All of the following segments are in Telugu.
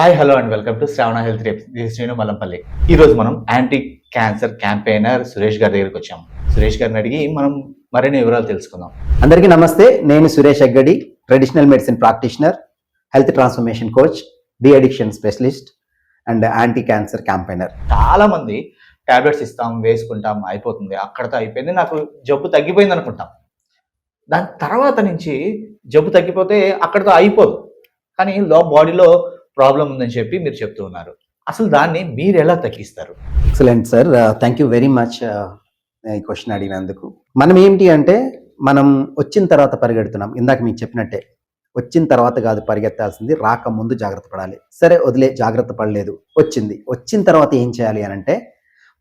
Hi hello and welcome to Shravana health tips this Srinu Mallampalli ఈ రోజు మనం యాంటీ క్యాన్సర్ క్యాంపెయినర్ సురేష్ గారి దగ్గరికి వచ్చాము. సురేష్ గారిని అడిగి మనం మరిన్ని వివరాలు తెలుసుకుందాం. అందరికీ నమస్తే. నేను Suresh Aggadi traditional medicine practitioner health transformation coach de addiction specialist and anti cancer campaigner చాలా మంది టాబ్లెట్స్ ఇస్తాం వేసుకుంటాం అయిపోతుంది. అక్కడతో అయిపోయింది నాకు జబ్బు తగ్గిపోయింది అనుకుంటాం. దాని తర్వాత నుంచి జబ్బు తగ్గిపోతే అక్కడతో అయిపోదు. కానీ లో బాడీలో ప్రాబ్లం ఉందని చెప్పి మీరు చెప్తూ ఉన్నారు. అసలు దాన్ని మీరు ఎలా తగ్గిస్తారు? Excellent sir thank you very much ఈ క్వశ్చన్ అడిగినందుకు. మనం ఏంటి అంటే మనం వచ్చిన తర్వాత పరిగెడుతున్నాం. ఇందాక మీకు చెప్పినట్టే వచ్చిన తర్వాత కాదు పరిగెత్తాల్సింది రాకముందు జాగ్రత్త పడాలి. సరే వదిలే జాగ్రత్త పడలేదు వచ్చింది. వచ్చిన తర్వాత ఏం చేయాలి అని అంటే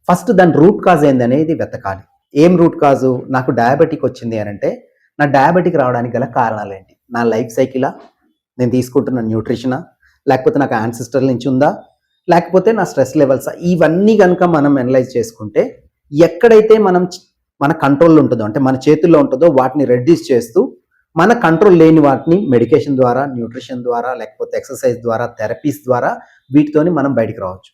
ఫస్ట్ దాని రూట్ కాజ్ ఏందనేది వెతకాలి. ఏం రూట్ కాజు నాకు డయాబెటిక్ వచ్చింది అని అంటే నా డయాబెటిక్ రావడానికి గల కారణాలు ఏంటి? నా లైఫ్ సైకిలా నేను తీసుకుంటున్న న్యూట్రిషనా లేకపోతే నాకు యాన్సిస్టర్ నుంచి ఉందా? లేకపోతే నా స్ట్రెస్ లెవెల్స్ ఇవన్నీ కనుక మనం అనలైజ్ చేసుకుంటే ఎక్కడైతే మనం మన కంట్రోల్లో ఉంటుందో అంటే మన చేతుల్లో ఉంటుందో వాటిని రెడ్యూస్ చేస్తూ మన కంట్రోల్ లేని వాటిని మెడికేషన్ ద్వారా న్యూట్రిషన్ ద్వారా లేకపోతే ఎక్సర్సైజ్ ద్వారా థెరపీస్ ద్వారా వీటితోని మనం బయటికి రావచ్చు.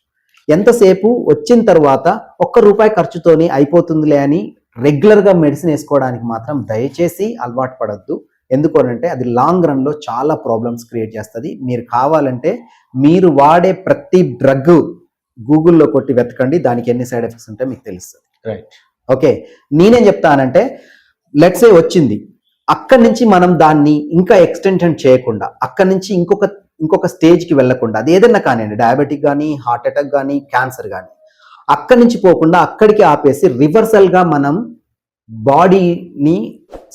ఎంతసేపు వచ్చిన తర్వాత ఒక్క రూపాయి ఖర్చుతోని అయిపోతుందిలే అని రెగ్యులర్గా మెడిసిన్ వేసుకోవడానికి మాత్రం దయచేసి అలవాటు పడద్దు. ఎందుకు అంటే అది లాంగ్ రన్లో చాలా ప్రాబ్లమ్స్ క్రియేట్ చేస్తుంది. మీరు కావాలంటే మీరు వాడే ప్రతి డ్రగ్ గూగుల్లో కొట్టి వెతకండి. దానికి ఎన్ని సైడ్ ఎఫెక్ట్స్ ఉంటాయో మీకు తెలుస్తుంది. రైట్ ఓకే నేనేం చెప్తానంటే లెట్స్ ఏ వచ్చింది. అక్కడి నుంచి మనం దాన్ని ఇంకా ఎక్స్టెన్షన్ చేయకుండా అక్కడి నుంచి ఇంకొక ఇంకొక స్టేజ్కి వెళ్ళకుండా అది ఏదైనా కానివ్వండి డయాబెటిక్ కానీ హార్ట్ అటాక్ కానీ క్యాన్సర్ కానీ అక్కడి నుంచి పోకుండా అక్కడికి ఆపేసి రివర్సల్గా మనం బాడీని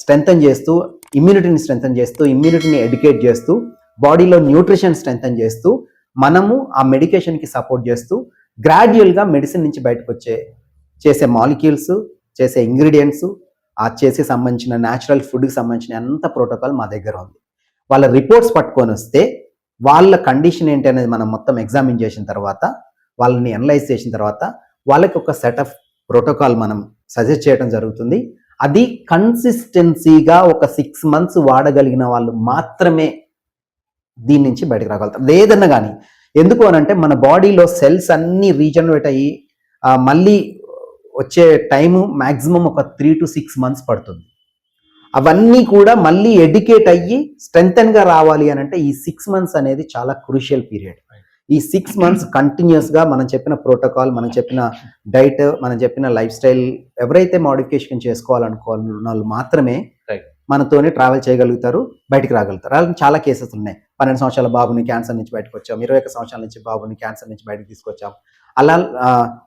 స్ట్రెంగ్తన్ చేస్తూ ఇమ్యూనిటీని స్ట్రెంగ్తన్ చేస్తూ ఇమ్యూనిటీని ఎడ్యుకేట్ చేస్తూ బాడీలో న్యూట్రిషన్ స్ట్రెంగ్తన్ చేస్తూ మనము ఆ మెడికేషన్కి సపోర్ట్ చేస్తూ గ్రాడ్యువల్గా మెడిసిన్ నుంచి బయటకు వచ్చే చేసే మాలిక్యూల్స్ చేసే ఇంగ్రీడియంట్స్ ఆ చేసే సంబంధించిన న్యాచురల్ ఫుడ్కి సంబంధించిన అంత ప్రోటోకాల్ మా దగ్గర ఉంది. వాళ్ళ రిపోర్ట్స్ పట్టుకొని వస్తే వాళ్ళ కండిషన్ ఏంటి అనేది మనం మొత్తం ఎగ్జామిన్ చేసిన తర్వాత వాళ్ళని అనలైజ్ చేసిన తర్వాత వాళ్ళకి ఒక సెట్ ఆఫ్ ప్రోటోకాల్ మనం సజెస్ట్ చేయడం జరుగుతుంది. అది కన్సిస్టెన్సీగా ఒక సిక్స్ మంత్స్ వాడగలిగిన వాళ్ళు మాత్రమే దీని నుంచి బయటకు రాగలుగుతారు. లేదన్నా కానీ ఎందుకు అని అంటే మన బాడీలో సెల్స్ అన్ని రీజనరేట్ అయ్యి మళ్ళీ వచ్చే టైము మ్యాక్సిమం ఒక త్రీ టు సిక్స్ మంత్స్ పడుతుంది. అవన్నీ కూడా మళ్ళీ ఎడ్యుకేట్ అయ్యి స్ట్రెంగ్తన్ రావాలి అని అంటే ఈ సిక్స్ మంత్స్ అనేది చాలా క్రూషియల్ పీరియడ్ ఈ సిక్స్ మంత్స్ కంటిన్యూస్గా మనం చెప్పిన ప్రోటోకాల్ మనం చెప్పిన డైట్ మనం చెప్పిన లైఫ్ స్టైల్ ఎవరైతే మోడిఫికేషన్ చేసుకోవాలనుకున్న వాళ్ళు మాత్రమే. మనతోనే ట్రావెల్ చేయగలుగుతారు బయటికి రాగలుగుతారు. అలా చాలా కేసెస్ ఉన్నాయి. పన్నెండు సంవత్సరాల బాబుని క్యాన్సర్ నుంచి బయటకు వచ్చాం. ఇరవై సంవత్సరాల నుంచి బాబుని క్యాన్సర్ నుంచి బయటకు తీసుకొచ్చాం. అలా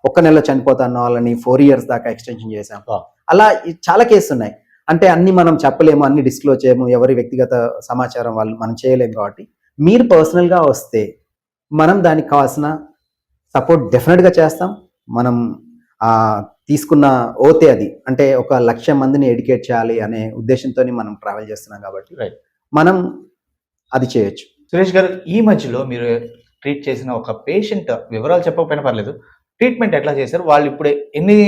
ఒక్క నెల చనిపోతాన్న వాళ్ళని ఫోర్ ఇయర్స్ దాకా ఎక్స్టెన్షన్ Wow. అలా చాలా కేసులు ఉన్నాయి. అంటే అన్ని మనం చెప్పలేము అన్ని డిస్క్లోజ్ చేయము ఎవరి వ్యక్తిగత సమాచారం వాళ్ళు మనం చేయలేము కాబట్టి. మీరు personal గా వస్తే మనం దానికి కావాల్సిన సపోర్ట్ డెఫినెట్గా చేస్తాం. మనం ఆ, తీసుకున్న ఓతే అది. అంటే ఒక లక్ష మందిని ఎడ్యుకేట్ చేయాలి అనే ఉద్దేశంతో మనం ట్రావెల్ చేస్తున్నాం కాబట్టి. మనం అది చేయొచ్చు. సురేష్ గారు ఈ మధ్యలో మీరు ట్రీట్ చేసిన ఒక పేషెంట్ వివరాలు చెప్పకపోయినా పర్లేదు. ట్రీట్మెంట్ ఎట్లా చేశారు? వాళ్ళు ఇప్పుడు ఎన్ని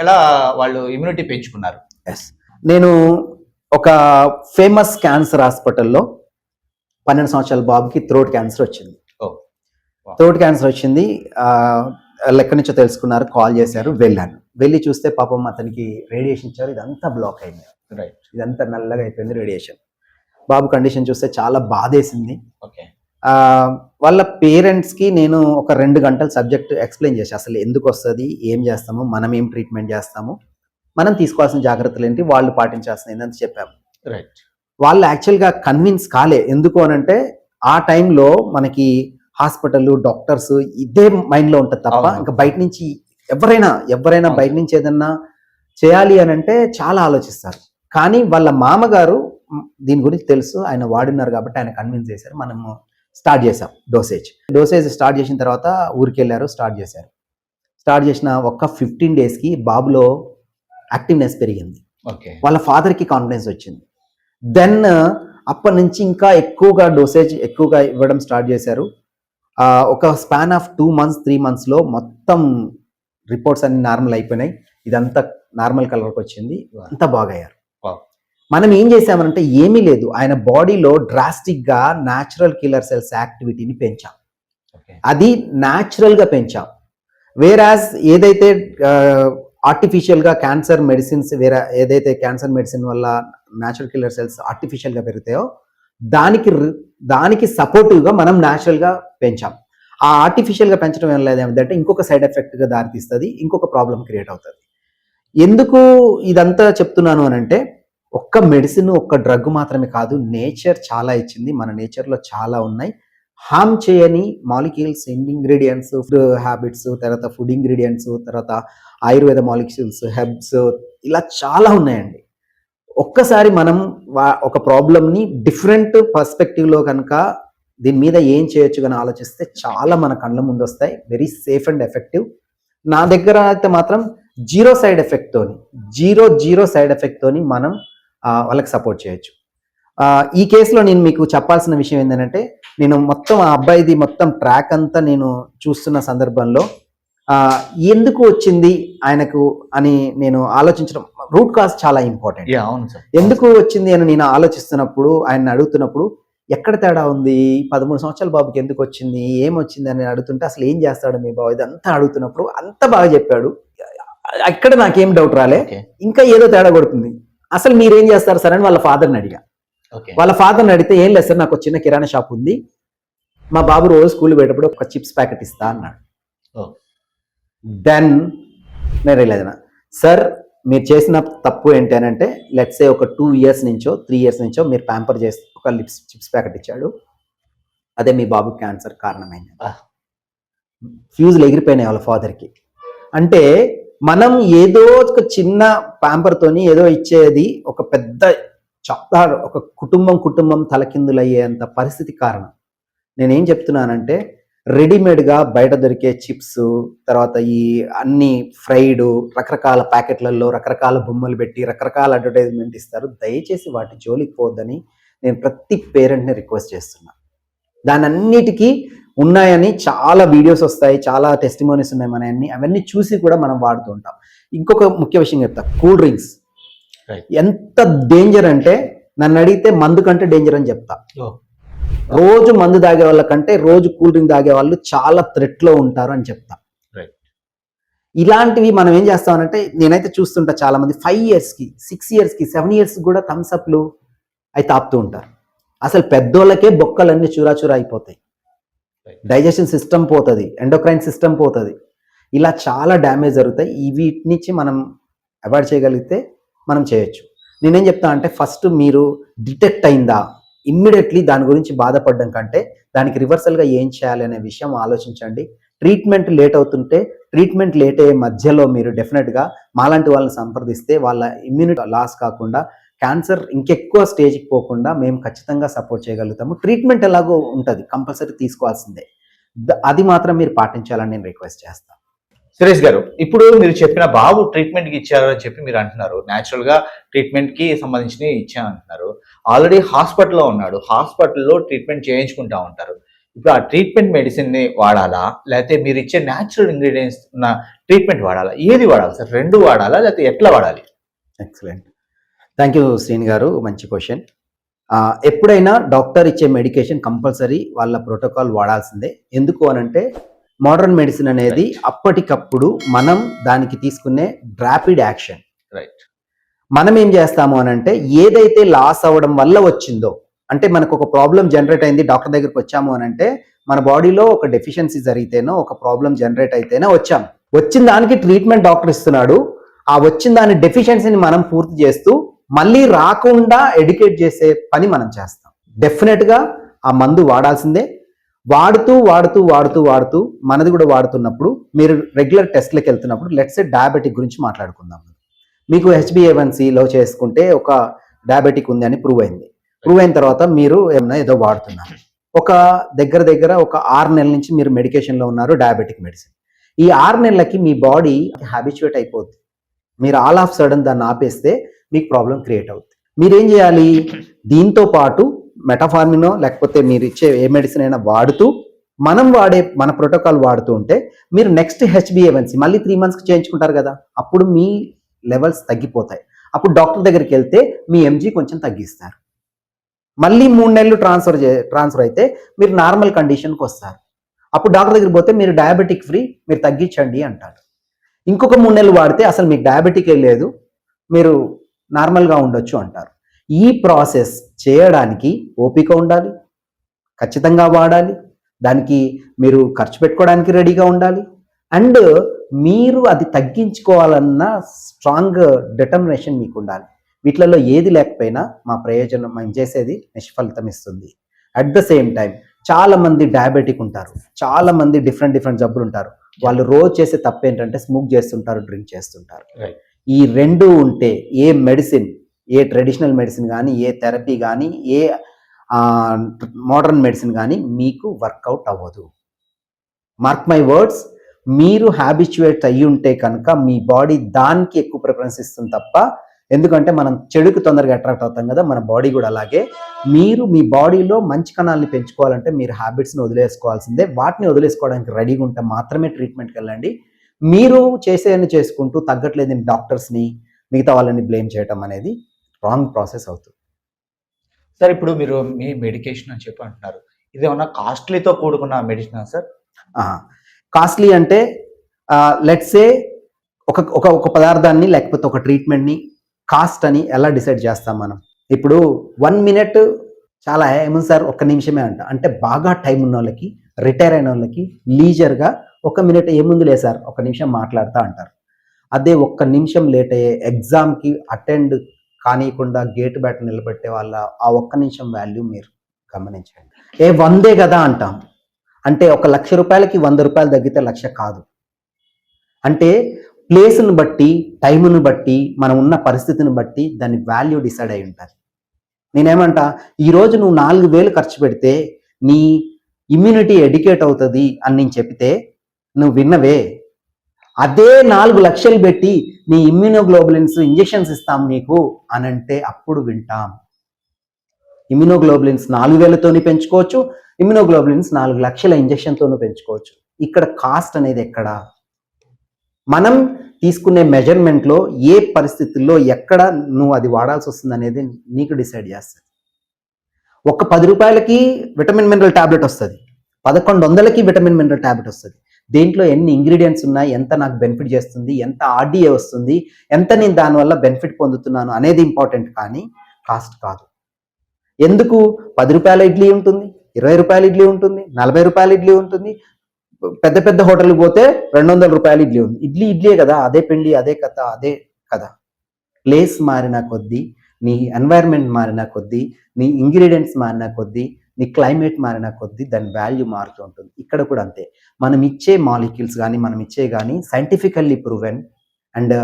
ఎలా వాళ్ళు ఇమ్యూనిటీ పెంచుకున్నారు? ఎస్ నేను ఒక ఫేమస్ క్యాన్సర్ హాస్పిటల్లో పన్నెండు సంవత్సరాల బాబుకి థ్రోట్ క్యాన్సర్ వచ్చింది. థ్రోట్ క్యాన్సర్ వచ్చింది. ఎక్కడి నుంచో తెలుసుకున్నారు కాల్ చేశారు వెళ్ళాను. వెళ్ళి చూస్తే పాపం అతనికి రేడియేషన్ ఇచ్చారు. ఇదంతా బ్లాక్ అయింది. రైట్ ఇదంతా నల్లగా అయిపోయింది రేడియేషన్ బాబు కండిషన్ చూస్తే చాలా బాధేసింది. ఓకే వాళ్ళ పేరెంట్స్కి నేను ఒక రెండు గంటల సబ్జెక్ట్ ఎక్స్ప్లెయిన్ చేసి అసలు ఎందుకు వస్తుంది? ఏం చేస్తాము? మనం ఏం ట్రీట్మెంట్ చేస్తాము? మనం తీసుకోవాల్సిన జాగ్రత్తలు ఏంటి? వాళ్ళు పాటించాల్సిన ఏంటంత చెప్పాము. రైట్ వాళ్ళు యాక్చువల్గా కన్విన్స్ కాలే. ఎందుకు అని అంటే ఆ టైంలో మనకి హాస్పిటల్ డాక్టర్స్ ఇదే మైండ్లో ఉంటుంది తప్ప. ఇంకా బయట నుంచి ఎవరైనా ఎవరైనా. బయట నుంచి ఏదన్నా చేయాలి అని అంటే చాలా ఆలోచిస్తారు. కానీ వాళ్ళ మామగారు దీని గురించి తెలుసు. ఆయన వాడినారు కాబట్టి ఆయన కన్విన్స్ చేశారు. మనము స్టార్ట్ చేసాం డోసేజ్ డోసేజ్ స్టార్ట్ చేసిన తర్వాత ఊరికి వెళ్ళారు స్టార్ట్ చేశారు. స్టార్ట్ చేసిన ఒక్క ఫిఫ్టీన్ డేస్కి బాబులో యాక్టివ్నెస్ పెరిగింది. ఓకే. వాళ్ళ ఫాదర్కి కాన్ఫిడెన్స్ వచ్చింది. దెన్ అప్పటి నుంచి ఇంకా ఎక్కువగా డోసేజ్ ఎక్కువగా ఇవ్వడం స్టార్ట్ చేశారు. ఒక span of two months three మంత్స్లో మొత్తం రిపోర్ట్స్ అన్ని నార్మల్ అయిపోయినాయి. ఇదంతా నార్మల్ కలర్కి వచ్చింది. అంతా బాగయ్యారు. మనం ఏం చేసామనంటే ఏమీ లేదు. ఆయన బాడీలో డ్రాస్టిక్గా న్యాచురల్ కిల్లర్ సెల్స్ యాక్టివిటీని పెంచాం. అది న్యాచురల్గా పెంచాం. వేరాజ్ ఏదైతే ఆర్టిఫిషియల్గా క్యాన్సర్ మెడిసిన్స్ వేరే ఏదైతే క్యాన్సర్ మెడిసిన్ వల్ల న్యాచురల్ కిల్లర్ సెల్స్ ఆర్టిఫిషియల్గా పెరుగుతాయో దానికి దానికి సపోర్టివ్గా మనం న్యాచురల్గా పెంచాం. ఆ ఆర్టిఫిషియల్గా పెంచడం లేదు ఏమిటంటే ఇంకొక సైడ్ ఎఫెక్ట్గా దారితీస్తుంది ఇంకొక ప్రాబ్లం క్రియేట్ అవుతుంది. ఎందుకు ఇదంతా చెప్తున్నాను అని అంటే ఒక్క మెడిసిన్ ఒక్క డ్రగ్ మాత్రమే కాదు నేచర్ చాలా ఇచ్చింది మన నేచర్లో చాలా ఉన్నాయి. హామ్ చేయని మాలిక్యూల్స్ ఇంగ్రీడియంట్స్ ఫుడ్ హ్యాబిట్స్ తర్వాత ఫుడ్ ఇంగ్రీడియంట్స్ తర్వాత ఆయుర్వేద మాలిక్యూల్స్ హెబ్స్ ఇలా చాలా ఉన్నాయండి. ఒక్కసారి మనం వా- ఒక ప్రాబ్లమ్ని డిఫరెంట్ పర్స్పెక్టివ్లో కనుక దీని మీద ఏం చేయొచ్చు కానీ ఆలోచిస్తే చాలా మన కళ్ళ ముందు వస్తాయి. Very safe and effective. నా దగ్గర అయితే మాత్రం జీరో సైడ్ ఎఫెక్ట్తోని జీరో జీరో సైడ్ ఎఫెక్ట్తోని మనం వాళ్ళకి సపోర్ట్ చేయొచ్చు. ఈ కేసులో నేను మీకు చెప్పాల్సిన విషయం ఏంటంటే నేను మొత్తం ఆ అబ్బాయిది మొత్తం ట్రాక్ అంతా నేను చూస్తున్న సందర్భంలో ఎందుకు వచ్చింది ఆయనకు అని నేను ఆలోచించడం రూట్ కాజ్ చాలా ఇంపార్టెంట్ యా అవును సార్. ఎందుకు వచ్చింది అని నేను ఆలోచిస్తున్నప్పుడు ఆయన అడుగుతున్నప్పుడు ఎక్కడ తేడా ఉంది? పదమూడు సంవత్సరాల బాబుకి ఎందుకు వచ్చింది? ఏం వచ్చింది అని అడుగుతుంటే అసలు ఏం చేస్తాడు మీ బాబు ఇదంతా అడుగుతున్నప్పుడు అంత బాగా చెప్పాడు. అక్కడ నాకేం డౌట్ రాలే. ఇంకా ఏదో తేడా కొడుతుంది. అసలు మీరేం చేస్తారు? సార్ అని వాళ్ళ ఫాదర్ని అడిగా. ఓకే వాళ్ళ ఫాదర్ని అడిగితే ఏం లేదు సార్ నాకు చిన్న కిరాణా షాప్ ఉంది. మా బాబు రోజు స్కూల్ పోయేటప్పుడు ఒక చిప్స్ ప్యాకెట్ ఇస్తా అన్నాడు. దెన్ నేను సార్ మీరు చేసిన తప్పు ఏంటి అని అంటే లెట్స్ ఒక టూ ఇయర్స్ నుంచో త్రీ ఇయర్స్ నుంచో మీరు ప్యాంపర్ చేసి ఒక లిప్స్ చిప్స్ ప్యాకెట్ ఇచ్చాడు. అదే మీ బాబు క్యాన్సర్ కారణమైంది. ఫ్యూజులు ఎగిరిపోయినాయి వాళ్ళ ఫాదర్కి అంటే మనం ఏదో ఒక చిన్న ప్యాంపర్ తోని ఏదో ఇచ్చేది ఒక పెద్ద చాలా ఒక కుటుంబం కుటుంబం తలకిందులయ్యేంత పరిస్థితి కారణం. నేనేం చెప్తున్నానంటే రెడీమేడ్గా బయట దొరికే చిప్స్ తర్వాత ఈ అన్ని ఫ్రైడ్ రకరకాల ప్యాకెట్లలో రకరకాల బొమ్మలు పెట్టి రకరకాల అడ్వర్టైజ్మెంట్ ఇస్తారు. దయచేసి వాటి జోలికి పోవద్దని నేను ప్రతి పేరెంట్ని రిక్వెస్ట్ చేస్తున్నా. దాని అన్నిటికీ ఉన్నాయని చాలా వీడియోస్ వస్తాయి చాలా టెస్టిమోనీస్ ఉన్నాయి మన అన్ని. అవన్నీ చూసి కూడా మనం వాడుతూ ఉంటాం. ఇంకొక ముఖ్య విషయం చెప్తా. Cool drinks. ఎంత డేంజర్ అంటే నన్ను అడిగితే మందు కంటే డేంజర్ అని చెప్తా. రోజు మందు తాగే వాళ్ళ కంటే రోజు కూల్ డ్రింక్ తాగే వాళ్ళు చాలా threat లో ఉంటారు అని చెప్తా. ఇలాంటివి మనం ఏం చేస్తామనంటే నేనైతే చూస్తుంటా చాలా మంది ఫైవ్ ఇయర్స్కి సిక్స్ ఇయర్స్కి సెవెన్ ఇయర్స్ కూడా థమ్స్ అప్లు అవి తాపుతూ ఉంటారు. అసలు పెద్దోళ్ళకే బొక్కలన్నీ చూరా చూరా అయిపోతాయి. డైజెషన్ సిస్టమ్ పోతుంది ఎండోక్రైన్ సిస్టమ్ పోతుంది. ఇలా చాలా డ్యామేజ్ జరుగుతాయి. ఈ వీటి నుంచి మనం అవాయిడ్ చేయగలిగితే మనం చేయొచ్చు. నేనేం చెప్తా అంటే ఫస్ట్ మీరు డిటెక్ట్ అయిందా? ఇమ్మీడియట్లీ దాని గురించి బాధపడడం కంటే దానికి రివర్సల్గా ఏం చేయాలి అనే విషయం ఆలోచించండి. ట్రీట్మెంట్ లేట్ అవుతుంటే ట్రీట్మెంట్ లేట్ అయ్యే మధ్యలో మీరు డెఫినెట్గా మాలాంటి వాళ్ళని సంప్రదిస్తే వాళ్ళ ఇమ్యూనిటీ లాస్ కాకుండా క్యాన్సర్ ఇంకెక్కువ స్టేజ్కి పోకుండా మేము ఖచ్చితంగా సపోర్ట్ చేయగలుగుతాము. ట్రీట్మెంట్ ఎలాగో ఉంటుంది కంపల్సరీ తీసుకోవాల్సిందే. అది మాత్రం మీరు పాటించాలని నేను రిక్వెస్ట్ చేస్తాను సురేష్ గారు ఇప్పుడు మీరు చెప్పిన బాబు ట్రీట్మెంట్కి ఇచ్చారు అని చెప్పి మీరు అంటున్నారు. న్యాచురల్గా ట్రీట్మెంట్కి సంబంధించి ఇచ్చాను అంటున్నారు. ఆల్రెడీ హాస్పిటల్లో ఉన్నాడు. హాస్పిటల్లో ట్రీట్మెంట్ చేయించుకుంటా ఉంటారు. ఇప్పుడు ఆ ట్రీట్మెంట్ మెడిసిన్ని వాడాలా? లేకపోతే మీరు ఇచ్చే న్యాచురల్ ఇంగ్రీడియంట్స్ ఉన్న ట్రీట్మెంట్ వాడాలా? ఏది వాడాలి సార్? రెండు వాడాలా? లేకపోతే ఎట్లా వాడాలి? ఎక్సలెంట్ థ్యాంక్ యూ శ్రీని గారు. మంచి క్వశ్చన్ ఎప్పుడైనా డాక్టర్ ఇచ్చే మెడికేషన్ కంపల్సరీ వాళ్ళ ప్రోటోకాల్ వాడాల్సిందే. ఎందుకు అనంటే మోడర్న్ మెడిసిన్ అనేది అప్పటికప్పుడు మనం దానికి తీసుకునే ర్యాపిడ్ యాక్షన్. రైట్ మనం ఏం చేస్తాము అనంటే ఏదైతే లాస్ అవ్వడం వల్ల వచ్చిందో అంటే మనకు ఒక ప్రాబ్లం జనరేట్ అయింది డాక్టర్ దగ్గరికి వచ్చాము అనంటే మన బాడీలో ఒక డెఫిషియన్సీ జరిగితేనో ఒక ప్రాబ్లం జనరేట్ అయితేనే వచ్చాం. వచ్చిన దానికి ట్రీట్మెంట్ డాక్టర్ ఇస్తున్నాడు. ఆ వచ్చిన దాని డెఫిషియన్సీని మనం పూర్తి చేస్తూ మళ్ళీ రాకుండా ఎడ్యుకేట్ చేసే పని మనం చేస్తాం. డెఫినెట్గా ఆ మందు వాడాల్సిందే. వాడుతూ వాడుతూ వాడుతూ వాడుతూ మనది కూడా వాడుతున్నప్పుడు మీరు రెగ్యులర్ టెస్ట్లకు వెళ్తున్నప్పుడు లెట్స్ డయాబెటిక్ గురించి మాట్లాడుకుందాం. మీకు హెచ్బిఏవన్సీలో చేసుకుంటే ఒక డయాబెటిక్ ఉంది అని ప్రూవ్ అయింది. ప్రూవ్ అయిన తర్వాత మీరు ఏమైనా ఏదో వాడుతున్నారు. ఒక దగ్గర దగ్గర ఒక ఆరు నెలల నుంచి మీరు మెడికేషన్లో ఉన్నారు డయాబెటిక్ మెడిసిన్ ఈ ఆరు నెలలకి మీ బాడీ హ్యాబిచుయేట్ అయిపోద్ది. మీరు ఆల్ ఆఫ్ సడన్ దాన్ని ఆపేస్తే మీకు ప్రాబ్లం క్రియేట్ అవుతుంది మీరేం చేయాలి? దీంతో పాటు మెటఫార్మినో లేకపోతే మీరు ఇచ్చే ఏ మెడిసిన్ అయినా వాడుతూ మనం వాడే మన ప్రోటోకాల్ వాడుతూ ఉంటే మీరు నెక్స్ట్ హెచ్బిఏవన్సీ మళ్ళీ త్రీ మంత్స్కి చేయించుకుంటారు కదా అప్పుడు మీ లెవెల్స్ తగ్గిపోతాయి. అప్పుడు డాక్టర్ దగ్గరికి వెళ్తే మీ ఎంజీ కొంచెం తగ్గిస్తారు. మళ్ళీ మూడు నెలలు ట్రాన్స్ఫర్ చే ట్రాన్స్ఫర్ అయితే మీరు నార్మల్ కండిషన్కి వస్తారు. అప్పుడు డాక్టర్ దగ్గరికి పోతే మీరు డయాబెటిక్ ఫ్రీ మీరు తగ్గించండి అంటారు. ఇంకొక మూడు నెలలు వాడితే అసలు మీకు డయాబెటిక్ లేదు మీరు నార్మల్గా ఉండొచ్చు అంటారు. ఈ ప్రాసెస్ చేయడానికి ఓపిక ఉండాలి ఖచ్చితంగా వాడాలి దానికి మీరు ఖర్చు పెట్టుకోవడానికి రెడీగా ఉండాలి. అండ్ మీరు అది తగ్గించుకోవాలన్న స్ట్రాంగ్ డిటర్మినేషన్ మీకు ఉండాలి. వీటిలలో ఏది లేకపోయినా మా ప్రయోజనం మేము చేసేది నిష్ఫలితం ఇస్తుంది. అట్ ద సేమ్ టైం చాలా మంది డయాబెటిక్ ఉంటారు చాలా మంది డిఫరెంట్ డిఫరెంట్ జబ్బులు ఉంటారు. వాళ్ళు రోజు చేసే తప్పు ఏంటంటే స్మోక్ చేస్తుంటారు డ్రింక్ చేస్తుంటారు. ఈ రెండు ఉంటే ఏ మెడిసిన్ ఏ ట్రెడిషనల్ మెడిసిన్ కానీ ఏ థెరపీ కానీ ఏ మోడర్న్ మెడిసిన్ కానీ మీకు వర్కౌట్ అవ్వదు. మార్క్ మై వర్డ్స్ మీరు హ్యాబిచువేట్ అయ్యి ఉంటే కనుక మీ బాడీ దానికి ఎక్కువ ప్రిఫరెన్స్ ఇస్తుంది తప్ప ఎందుకంటే మనం చెడుకు తొందరగా అట్రాక్ట్ అవుతాం కదా మన బాడీ కూడా అలాగే. మీరు మీ బాడీలో మంచి కణాలని పెంచుకోవాలంటే మీరు హ్యాబిట్స్ని వదిలేసుకోవాల్సిందే. వాటిని వదిలేసుకోవడానికి రెడీగా ఉంటే మాత్రమే ట్రీట్మెంట్కి వెళ్ళండి. మీరు చేసేయని చేసుకుంటూ తగ్గట్లేదని డాక్టర్స్ని మిగతా వాళ్ళని బ్లేమ్ చేయటం అనేది రాంగ్ ప్రాసెస్ అవుతుంది. సార్ ఇప్పుడు మీరు మీ మెడికేషన్ అని చెప్పి అంటున్నారు. ఇది ఏమన్నా కాస్ట్లీతో కూడుకున్న మెడిసిన్ సార్? కాస్ట్లీ అంటే లెట్సే ఒక ఒక ఒక పదార్థాన్ని లేకపోతే ఒక ట్రీట్మెంట్ని కాస్ట్ అని ఎలా డిసైడ్ చేస్తాం మనం? ఇప్పుడు వన్ మినిట్ చాలా ఏముంది సార్? ఒక్క నిమిషమే అంట. అంటే బాగా టైం ఉన్న వాళ్ళకి రిటైర్ అయిన వాళ్ళకి లీజర్గా ఒక మినిట్ ఏముంది లే సార్? ఒక నిమిషం మాట్లాడతా అంటారు. అదే ఒక్క నిమిషం లేట్ అయ్యే ఎగ్జామ్కి అటెండ్ కానీయకుండా గేటు బయట నిలబెట్టే వాళ్ళ ఆ ఒక్క నిమిషం వాల్యూ మీరు గమనించండి. ఏ వందే కదా అంటాం. అంటే ఒక లక్ష రూపాయలకి వంద రూపాయలు తగ్గితే లక్ష కాదు. అంటే ప్లేస్ను బట్టి టైంను బట్టి మనం ఉన్న పరిస్థితిని బట్టి దాని వాల్యూ డిసైడ్ అయి ఉంటుంది. నేనేమంటా ఈరోజు నువ్వు నాలుగు వేలు ఖర్చు పెడితే నీ ఇమ్యూనిటీ ఎడ్యుకేట్ అవుతుంది అని నేను చెప్తే నువ్వు విన్నవే. అదే నాలుగు లక్షలు పెట్టి నీ ఇమ్యూనోగ్లోబులిన్స్ ఇంజెక్షన్స్ ఇస్తాం నీకు అని అంటే అప్పుడు వింటాం. ఇమ్యూనోగ్లోబులిన్స్ నాలుగు వేలతోని పెంచుకోవచ్చు ఇమ్యూనోగ్లోబులిన్స్ నాలుగు లక్షల ఇంజెక్షన్తోనూ పెంచుకోవచ్చు. ఇక్కడ కాస్ట్ అనేది ఎక్కడ? మనం తీసుకునే మెజర్మెంట్లో ఏ పరిస్థితుల్లో ఎక్కడ నువ్వు అది వాడాల్సి వస్తుంది అనేది నీకు డిసైడ్ చేస్తుంది. ఒక పది రూపాయలకి విటమిన్ మినరల్ టాబ్లెట్ వస్తుంది పదకొండు వందలకి విటమిన్ మినరల్ ట్యాబ్లెట్ వస్తుంది దీంట్లో ఎన్ని ఇంగ్రీడియంట్స్ ఉన్నాయి ఎంత నాకు బెనిఫిట్ చేస్తుంది ఎంత ఆర్డీఏ వస్తుంది ఎంత నేను దానివల్ల బెనిఫిట్ పొందుతున్నాను అనేది ఇంపార్టెంట్ కానీ కాస్ట్ కాదు. ఎందుకు? పది రూపాయల ఇడ్లీ ఉంటుంది ఇరవై రూపాయల ఇడ్లీ ఉంటుంది నలభై రూపాయల ఇడ్లీ ఉంటుంది పెద్ద పెద్ద హోటల్కి పోతే రెండు వందల రూపాయల ఇడ్లీ ఉంది. ఇడ్లీ ఇడ్లీ కదా అదే పిండి అదే కథ అదే కదా ప్లేస్ మారిన కొద్దీ నీ ఎన్వైర్న్మెంట్ మారిన కొద్దీ నీ ఇంగ్రీడియంట్స్ మారిన కొద్దీ నీ క్లైమేట్ మారిన కొద్దీ దాని వాల్యూ మారుతూ ఉంటుంది. ఇక్కడ కూడా అంతే. మనం ఇచ్చే మాలిక్యూల్స్ కానీ మనం ఇచ్చే కానీ scientifically proven and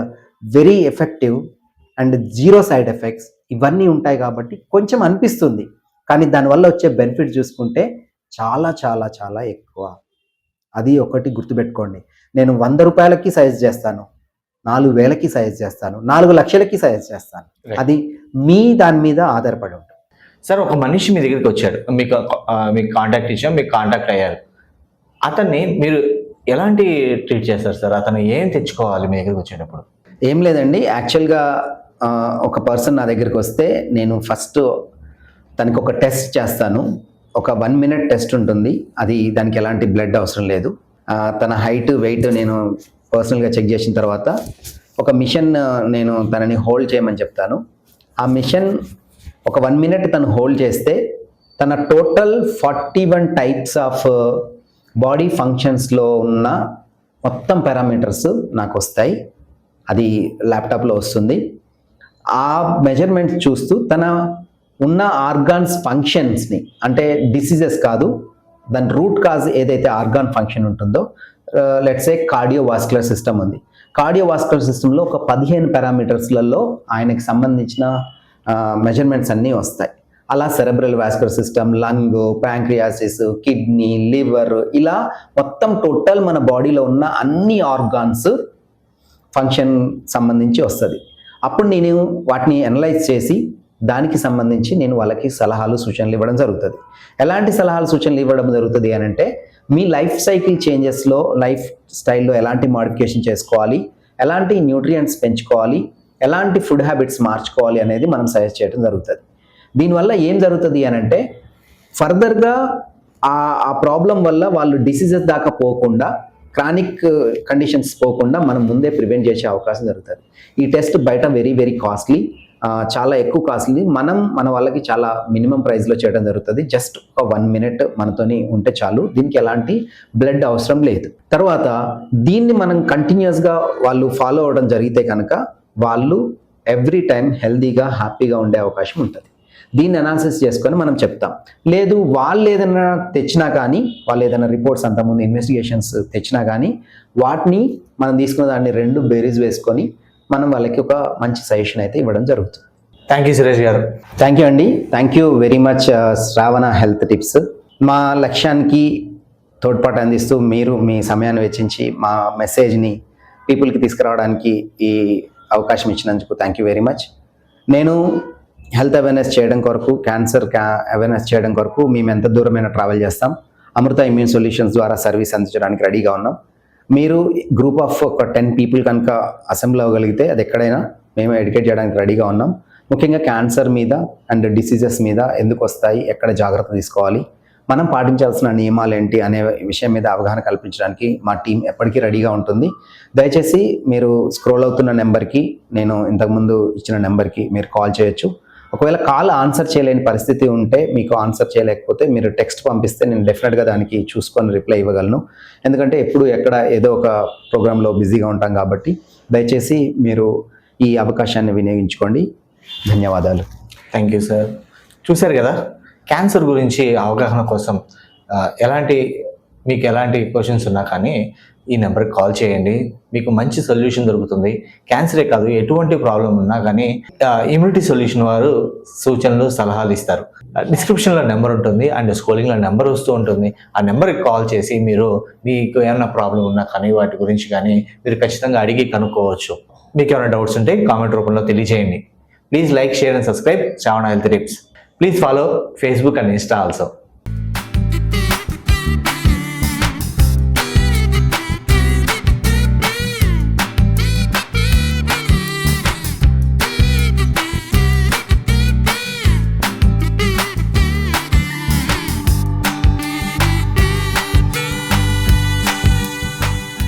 very effective and zero side effects ఇవన్నీ ఉంటాయి కాబట్టి కొంచెం అనిపిస్తుంది. కానీ దానివల్ల వచ్చే బెనిఫిట్ చూసుకుంటే చాలా చాలా చాలా ఎక్కువ. అది ఒకటి గుర్తుపెట్టుకోండి. నేను వంద రూపాయలకి సైజ్ చేస్తాను. నాలుగు వేలకి సైజ్ చేస్తాను. నాలుగు లక్షలకి సైజ్ చేస్తాను. అది మీ దాని మీద ఆధారపడి ఉంటుంది. సార్ ఒక మనిషి మీ దగ్గరికి వచ్చాడు. మీకు మీకు కాంటాక్ట్ ఇచ్చాం మీకు కాంటాక్ట్ అయ్యారు. అతన్ని మీరు ఎలాంటి ట్రీట్ చేస్తారు సార్? అతను ఏం తెచ్చుకోవాలి మీ దగ్గరికి వచ్చేటప్పుడు? ఏం లేదండి. యాక్చువల్గా ఒక పర్సన్ నా దగ్గరికి వస్తే నేను ఫస్ట్ తనకి ఒక టెస్ట్ చేస్తాను. ఒక వన్ మినిట్ టెస్ట్ ఉంటుంది. అది దానికి ఎలాంటి బ్లడ్ అవసరం లేదు. తన హైట్ వెయిట్ నేను పర్సనల్గా చెక్ చేసిన తర్వాత ఒక మిషన్ నేను తనని హోల్డ్ చేయమని చెప్తాను. ఆ మిషన్ ఒక వన్ మినిట్ తను హోల్డ్ చేస్తే తన total forty one types of body ఫంక్షన్స్లో ఉన్న మొత్తం పారామీటర్స్ నాకు వస్తాయి. అది ల్యాప్టాప్లో వస్తుంది. ఆ మెజర్మెంట్స్ చూస్తూ తన ఉన్న ఆర్గాన్స్ ఫంక్షన్స్ని అంటే డిసీజెస్ కాదు దాని రూట్ కాజ్ ఏదైతే ఆర్గాన్ ఫంక్షన్ ఉంటుందో లెట్స్ ఏ కార్డియోవాస్కులర్ సిస్టమ్ ఉంది. కార్డియోవాస్కులర్ సిస్టంలో ఒక పదిహేను పారామీటర్స్లలో ఆయనకి సంబంధించిన మెజర్మెంట్స్ అన్నీ వస్తాయి. అలా cerebral vascular system lung pancreas kidney liver ఇలా మొత్తం టోటల్ మన బాడీలో ఉన్న అన్ని ఆర్గాన్స్ ఫంక్షన్ సంబంధించి వస్తుంది. అప్పుడు నేను వాటిని అనలైజ్ చేసి దానికి సంబంధించి నేను వాళ్ళకి సలహాలు సూచనలు ఇవ్వడం జరుగుతుంది. ఎలాంటి సలహాలు సూచనలు ఇవ్వడం జరుగుతుంది అని అంటే మీ లైఫ్ సైకిల్ చేంజెస్లో లైఫ్ స్టైల్లో ఎలాంటి మాడిఫికేషన్ చేసుకోవాలి? ఎలాంటి న్యూట్రియంట్స్ పెంచుకోవాలి? ఎలాంటి ఫుడ్ హ్యాబిట్స్ మార్చుకోవాలి అనేది మనం సజెస్ట్ చేయడం జరుగుతుంది. దీనివల్ల ఏం జరుగుతుంది అని అంటే ఫర్దర్గా ఆ ఆ ప్రాబ్లం వల్ల వాళ్ళు డిసీజెస్ దాకా పోకుండా క్రానిక్ కండిషన్స్ పోకుండా మనం ముందే ప్రివెంట్ చేసే అవకాశం జరుగుతుంది. ఈ టెస్ట్ బయట వెరీ వెరీ కాస్ట్లీ చాలా ఎక్కువ కాస్ట్లీ మనం మన వాళ్ళకి చాలా మినిమం ప్రైస్లో చేయడం జరుగుతుంది. జస్ట్ ఒక వన్ మినిట్ మనతోని ఉంటే చాలు. దీనికి ఎలాంటి బ్లడ్ అవసరం లేదు. తర్వాత దీన్ని మనం కంటిన్యూస్గా వాళ్ళు ఫాలో అవ్వడం జరిగితే కనుక వాళ్ళు ఎవ్రీ టైం హెల్దీగా హ్యాపీగా ఉండే అవకాశం ఉంటుంది. దీన్ని అనాలిసిస్ చేసుకొని మనం చెప్తాం. లేదు వాళ్ళు ఏదైనా తెచ్చినా కానీ వాళ్ళు ఏదైనా రిపోర్ట్స్ అంతకుముందు ఇన్వెస్టిగేషన్స్ తెచ్చినా కానీ వాటిని మనం తీసుకున్న దాన్ని రెండు బేరీస్ వేసుకొని మనం వాళ్ళకి ఒక మంచి సజెషన్ అయితే ఇవ్వడం జరుగుతుంది. థ్యాంక్ యూ సురేష్ గారు. థ్యాంక్ యూ అండి. Thank you very much Shravana health tips మా లక్ష్యానికి తోడ్పాటు అందిస్తూ మీరు మీ సమయాన్ని వెచ్చించి మా మెసేజ్ని పీపుల్కి తీసుకురావడానికి ఈ అవకాశం ఇచ్చినందుకు థ్యాంక్ యూ వెరీ మచ్ నేను హెల్త్ అవేర్నెస్ చేయడం కొరకు క్యాన్సర్ క్యా అవేర్నెస్ చేయడం కొరకు మేము ఎంత దూరమైనా ట్రావెల్ చేస్తాం అమృత ఇమ్యూన్ సొల్యూషన్స్ ద్వారా సర్వీస్ అందించడానికి రెడీగా ఉన్నాం. మీరు గ్రూప్ ఆఫ్ ఒక టెన్ పీపుల్ కనుక అసెంబ్లీ అవ్వగలిగితే అది ఎక్కడైనా మేము ఎడ్యుకేట్ చేయడానికి రెడీగా ఉన్నాం. ముఖ్యంగా క్యాన్సర్ మీద అండ్ డిసీజెస్ మీద ఎందుకు వస్తాయి ఎక్కడ జాగ్రత్త తీసుకోవాలి మనం పాటించాల్సిన నియమాలు ఏంటి అనే విషయం మీద అవగాహన కల్పించడానికి మా టీం ఎప్పటికీ రెడీగా ఉంటుంది. దయచేసి మీరు స్క్రోల్ అవుతున్న నెంబర్కి నేను ఇంతకుముందు ఇచ్చిన నెంబర్కి మీరు కాల్ చేయొచ్చు. ఒకవేళ కాల్ ఆన్సర్ చేయలేని పరిస్థితి ఉంటే మీకు ఆన్సర్ చేయలేకపోతే మీరు టెక్స్ట్ పంపిస్తే నేను డెఫినెట్గా దానికి చూసుకొని రిప్లై ఇవ్వగలను. ఎందుకంటే ఎప్పుడు ఎక్కడ ఏదో ఒక ప్రోగ్రాంలో బిజీగా ఉంటాం కాబట్టి దయచేసి మీరు ఈ అవకాశాన్ని వినియోగించుకోండి. ధన్యవాదాలు. Thank you sir. చూశారు కదా? క్యాన్సర్ గురించి అవగాహన కోసం ఎలాంటి మీకు ఎలాంటి క్వశ్చన్స్ ఉన్నా కానీ ఈ నెంబర్కి కాల్ చేయండి. మీకు మంచి సొల్యూషన్ దొరుకుతుంది. క్యాన్సరే కాదు ఎటువంటి ప్రాబ్లం ఉన్నా కానీ ఇమ్యూనిటీ సొల్యూషన్ వారు సూచనలు సలహాలు ఇస్తారు. డిస్క్రిప్షన్లో నెంబర్ ఉంటుంది అండ్ స్కూలింగ్లో నెంబర్ వస్తూ ఉంటుంది. ఆ నెంబర్కి కాల్ చేసి మీరు మీకు ఏమైనా ప్రాబ్లం ఉన్నా కానీ వాటి గురించి కానీ మీరు ఖచ్చితంగా అడిగి కనుక్కోవచ్చు. మీకు ఏమైనా డౌట్స్ ఉంటే కామెంట్ రూపంలో తెలియజేయండి. Please like share and subscribe Shravana health tips please follow Facebook and Insta also